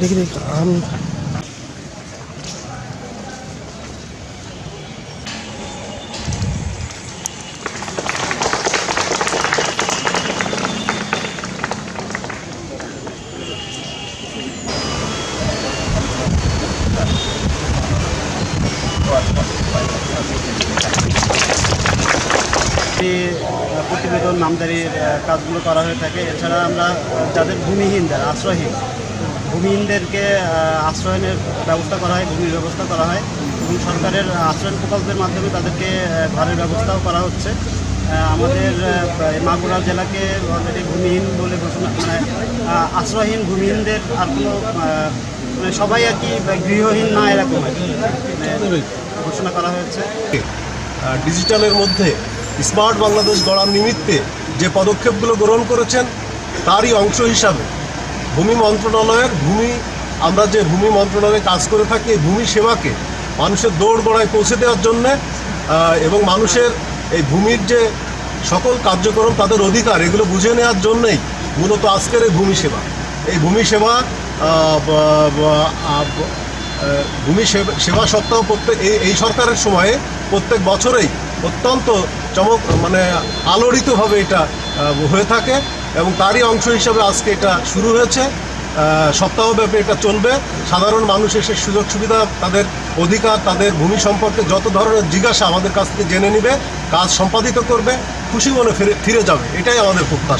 দেখি দেখি আমি এই প্রতিবেদন নামদারির কাজগুলো করা হয়ে থাকে। এছাড়া আমরা যাদের ভূমিহীন যারা আশ্রয়হীন ভূমিহীনদেরকে আশ্রয়নের ব্যবস্থা করা হয় ভূমির ব্যবস্থা করা হয়। এবং সরকারের আশ্রয়ন প্রকল্পের মাধ্যমে তাদেরকে ঘরের ব্যবস্থাও করা হচ্ছে। আমাদের মাগুরা জেলাকে অলরেডি ভূমিহীন বলে ঘোষণা মানে আশ্রয়হীন ভূমিহীনদের আর কোনো মানে সবাই আর কি গৃহহীন না এরকম মানে ঘোষণা করা হয়েছে। ডিজিটালের মধ্যে স্মার্ট বাংলাদেশ গড়ার নিমিত্তে যে পদক্ষেপগুলো গ্রহণ করেছেন, তারই অংশ হিসাবে ভূমি মন্ত্রণালয়ের ভূমি, আমরা যে ভূমি মন্ত্রণালয়ে কাজ করে থাকি ভূমি সেবাকে মানুষের দৌড় গোড়ায় পৌঁছে দেওয়ার জন্যে এবং মানুষের এই ভূমির যে সকল কার্যক্রম, তাদের অধিকার, এগুলো বুঝে নেওয়ার জন্যই মূলত আজকের এই ভূমি সেবা। এই ভূমি সেবা ভূমি সেবা- সেবা সপ্তাহ প্রত্যেক এই সরকারের সময়ে প্রত্যেক বছরেই অত্যন্ত চমক মানে আলোড়িতভাবে এটা হয়ে থাকে এবং তারই অংশ হিসাবে আজকে এটা শুরু হয়েছে। সপ্তাহব্যাপী এটা চলবে। সাধারণ মানুষ এসে সুযোগ সুবিধা, তাদের অধিকার, তাদের ভূমি সম্পর্কে যত ধরনের জিজ্ঞাসা আমাদের কাছ থেকে জেনে নিবে, কাজ সম্পাদিত করবে, খুশি মনে ফিরে ফিরে যাবে। এটাই আমাদের প্রত্যাশা।